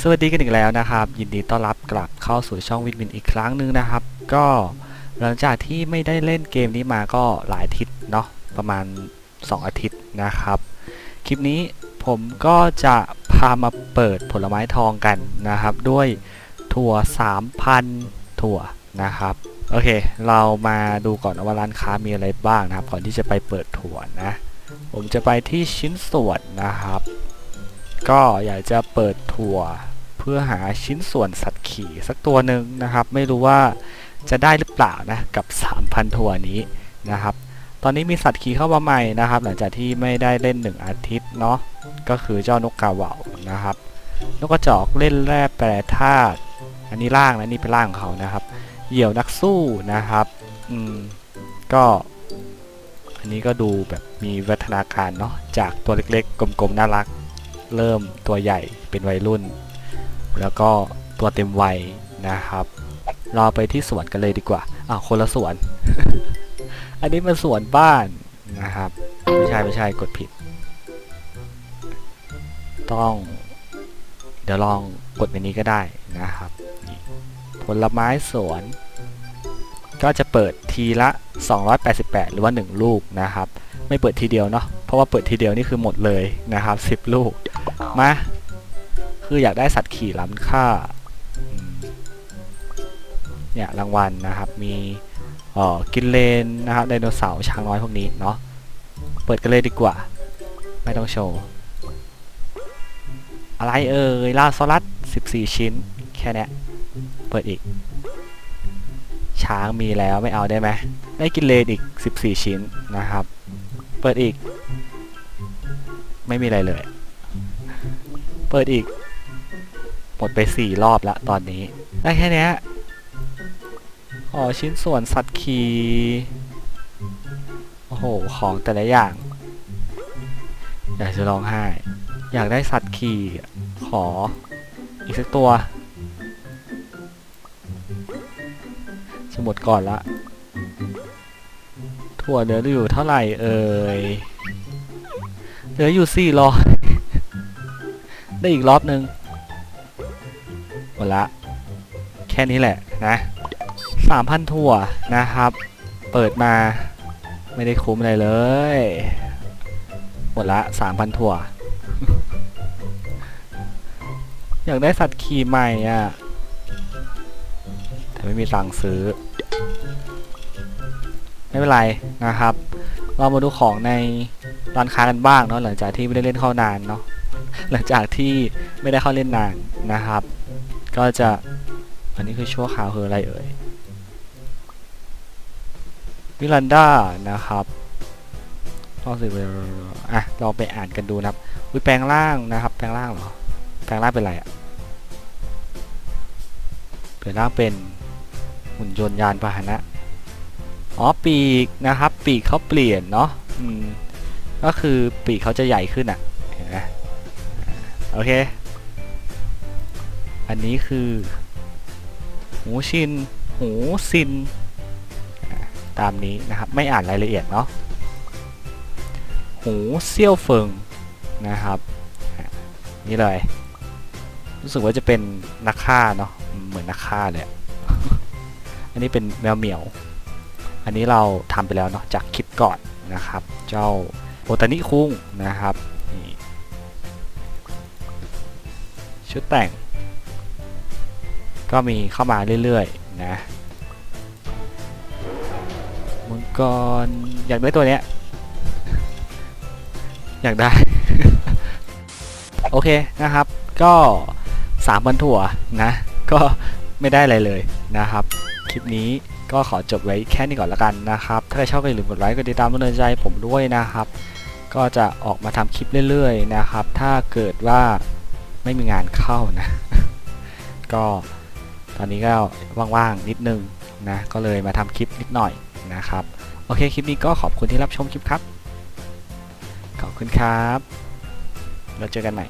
สวัสดีกันอีกแล้วนะครับ ยินดีต้อนรับกลับเข้าสู่ช่องวินวินอีกครั้งหนึ่งนะครับ ก็หลังจากที่ไม่ได้เล่นเกมนี้มาก็หลายอาทิตย์เนาะประมาณ 2 อาทิตย์นะครับ คลิปนี้ผมก็จะพามาเปิดผลไม้ทองกันนะครับ ด้วยถั่ว 3,000 ถั่วนะครับ โอเค เรามาดูก่อนว่าร้านค้ามีอะไรบ้างนะครับ ก่อนที่จะไปเปิดถั่วนะ ผมจะไปที่ชิ้นส่วนนะครับ ก็อยากจะเปิดถั่วเพื่อหาชิ้นส่วนสัตว์ขี่สักตัวหนึ่งนะครับ ไม่รู้ว่าจะได้หรือเปล่านะกับ 3,000ถั่วนี้นะครับ ตอนนี้มีสัตว์ขี่เข้ามาใหม่นะครับ หลังจากที่ไม่ได้เล่น 1 อาทิตย์เนาะก็คือเจ้านกกาเหว่านะครับนกกระจอกเล่นแร่แปรธาตุอันนี้ล่างนะนี่เป็นล่างของเขานะครับ เหยี่ยวนักสู้นะครับอืมก็อันนี้ก็ดูแบบมีวัฒนาการเนาะจากตัวเล็กๆ กลมๆ น่ารัก เริ่มตัวใหญ่เป็นวัยรุ่น แล้วก็ตัวเต็มวัยนะครับ เราไปที่สวนกันเลยดีกว่าอ้าวคนละสวน อันนี้มันสวนบ้านนะครับ ไม่ใช่ไม่ใช่กดผิด ต้อง เดี๋ยวลองกดในนี้ก็ได้นะครับผลไม้สวน ก็จะเปิดทีละ 288 หรือว่า 1 ลูกนะครับ ไม่เปิดทีเดียวเนาะเพราะว่าเปิดทีเดียวนี่คือหมดเลยนะครับ 10 ลูก มา คืออยากได้สัตว์ขี่ล้ำค่า เนี่ยรางวัลนะครับ มีเอ่อกินเลนนะครับไดโนเสาร์ช้างน้อยพวกนี้เนาะ เปิดกันเลยดีกว่า ไม่ต้องโชว์ อะไรเอ่ยล่าซอรัส14 ชิ้น แค่เนี้ยเปิดอีก ช้างมีแล้วไม่เอาได้ไหม ได้กินเลนอีก 14 ชิ้นนะครับ เปิดอีก ไม่มีอะไรเลย เปิดอีก หมดไป4รอบแล้วตอนนี้ ได้แค่นี้ยอ๋อชิ้นส่วนสัตว์ขี่โอ้โห ของแต่ละอย่าง อยากจะร้องไห้ อยากได้สัตว์ขี่ขอ อีกสักตัวจะหมดก่อนละ ถั่วเหลืออยู่เท่าไหร่เอ่ย เหลืออยู่สี่ร้อย ได้อีกรอบนึงหมดละ แค่นี้แหละนะสามพันถั่วนะครับ เปิดมาไม่ได้คุ้มอะไรเลย หมดละสามพันถั่ว อยากได้สัตว์ขี่ใหม่อะ แต่ไม่มีตังค์ซื้อ ไม่เป็นไรนะครับ เรามาดูของในร้านค้ากันบ้างเนาะหลังจากที่ไม่ได้เล่นเข้านานเนาะ หลังจากที่ไม่ได้เข้าเล่นนานนะครับ ก็จะอันนี้คือชั่วคราวคืออะไรเอ่ยวิลันดานะครับลองสิอะลองไปอ่านกันดูนะครับวิแปลงร่างนะครับ แปลงร่างเหรอ แปลงร่างเป็นอะไรอะแปลงร่างเป็นหุ่นยนต์ยานพาหนะ อ๋อปีกนะครับ ปีกเขาเปลี่ยนเนาะ อืม ก็คือปีกเขาจะใหญ่ขึ้นอะเห็นไหมอ่า โอเค อันนี้คือ หูชิน หูซิน ตามนี้นะครับ ไม่อ่านรายละเอียดเนาะ หูเซี่ยวเฟิงนะครับ นี่เลย รู้สึกว่าจะเป็นนักฆ่าเนาะ เหมือนนักฆ่าเลยอะอันนี้เป็นแมวเหมียว อันนี้เราทำไปแล้วเนาะจากคลิปก่อนนะครับ เจ้าโอตานิคุงนะครับ ชุดแต่ง ก็มีเข้ามาเรื่อยๆนะมังกรอยากได้ตัวเนี้ย อยากได้ โอเคนะครับ ก็สามพันถั่วนะ ก็ไม่ได้อะไรเลยนะครับ คลิปนี้ก็ขอจบไว้แค่นี้ก่อนละกันนะครับ ถ้าใครชอบก็อย่าลืมกดไลค์ กดติดตามกำลังใจผมด้วยนะครับ ก็จะออกมาทำคลิปเรื่อยๆนะครับ ถ้าเกิดว่า ไม่มีงานเข้านะ ก็ตอนนี้ก็ว่างๆนิดนึงนะ ก็เลยมาทำคลิปนิดหน่อยนะครับ โอเคคลิปนี้ก็ขอบคุณที่รับชมคลิปครับ ขอบคุณครับ เราเจอกันใหม่